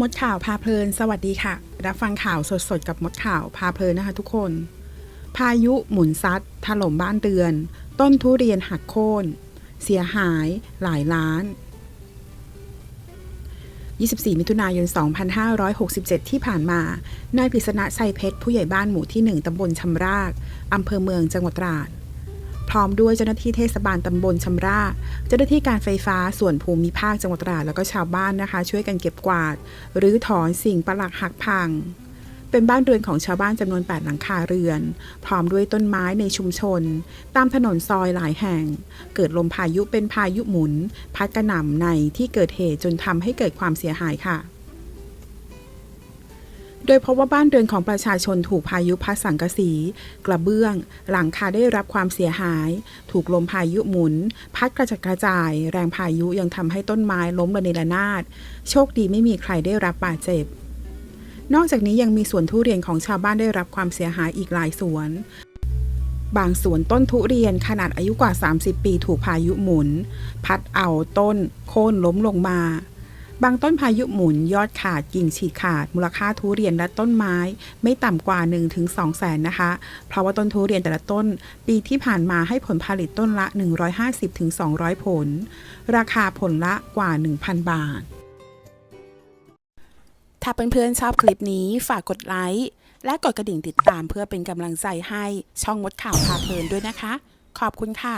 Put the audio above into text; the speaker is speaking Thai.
มดข่าวพาเพลิน สวัสดีค่ะ รับฟังข่าวสดๆ กับมดข่าวพาเพลินนะคะทุกคน พายุหมุนซัด ถล่มบ้านเรือน ต้นทุเรียนหักโค่น เสียหายหลายล้าน 24 มิถุนายน 2567 ที่ผ่านมา นายกฤษณะไซเพชรผู้ใหญ่บ้านหมู่ที่ 1 ตำบลชำราก อำเภอเมืองจังหวัดตราด พร้อมด้วยเจ้าหน้าที่เทศบาลตำบลชำรา เจ้าหน้าที่การไฟฟ้าส่วนภูมิภาคจังหวัดตราดแล้วก็ชาวบ้านนะคะ ช่วยกันเก็บกวาด หรือถอนสิ่งปลักหักพัง เป็นบ้านเรือนของชาวบ้านจำนวน 8 หลังคาเรือน พร้อมด้วยต้นไม้ในชุมชน ตามถนนซอยหลายแห่ง เกิดลมพายุเป็นพายุหมุน พัดกระหน่ำในที่เกิดเหตุจนทำให้เกิดความเสียหายค่ะ โดยพบว่าบ้านเรือนของประชาชนถูกพายุพัดสังกะสี กระเบื้อง หลังคาได้รับความเสียหาย ถูกลมพายุหมุน พัดกระจัดกระจาย แรงพายุยังทำให้ต้นไม้ล้มระเนระนาด โชคดีไม่มีใครได้รับบาดเจ็บ นอกจากนี้ยังมีสวนทุเรียนของชาวบ้านได้รับความเสียหายอีกหลายสวน บางสวนต้นทุเรียนขนาดอายุกว่า 30 ปีถูกพายุหมุน พัดเอาต้น โค่นล้มลงมา บางต้นพายุหมุนยอดขาดกิ่งฉีกขาด มูลค่าทุเรียนและต้นไม้ ไม่ต่ำกว่า 1-2แสนนะคะ เพราะว่าต้นทุเรียนแต่ละต้น ปีที่ผ่านมาให้ผลผลิตต้นละ 150-200 ผล ราคาผลละกว่า 1,000 บาท ถ้าเพื่อนๆชอบคลิปนี้ฝากกดไลค์และกดกระดิ่งติดตามเพื่อเป็นกำลังใจให้ช่องมดข่าวพาเพลินด้วยนะคะ ขอบคุณค่ะ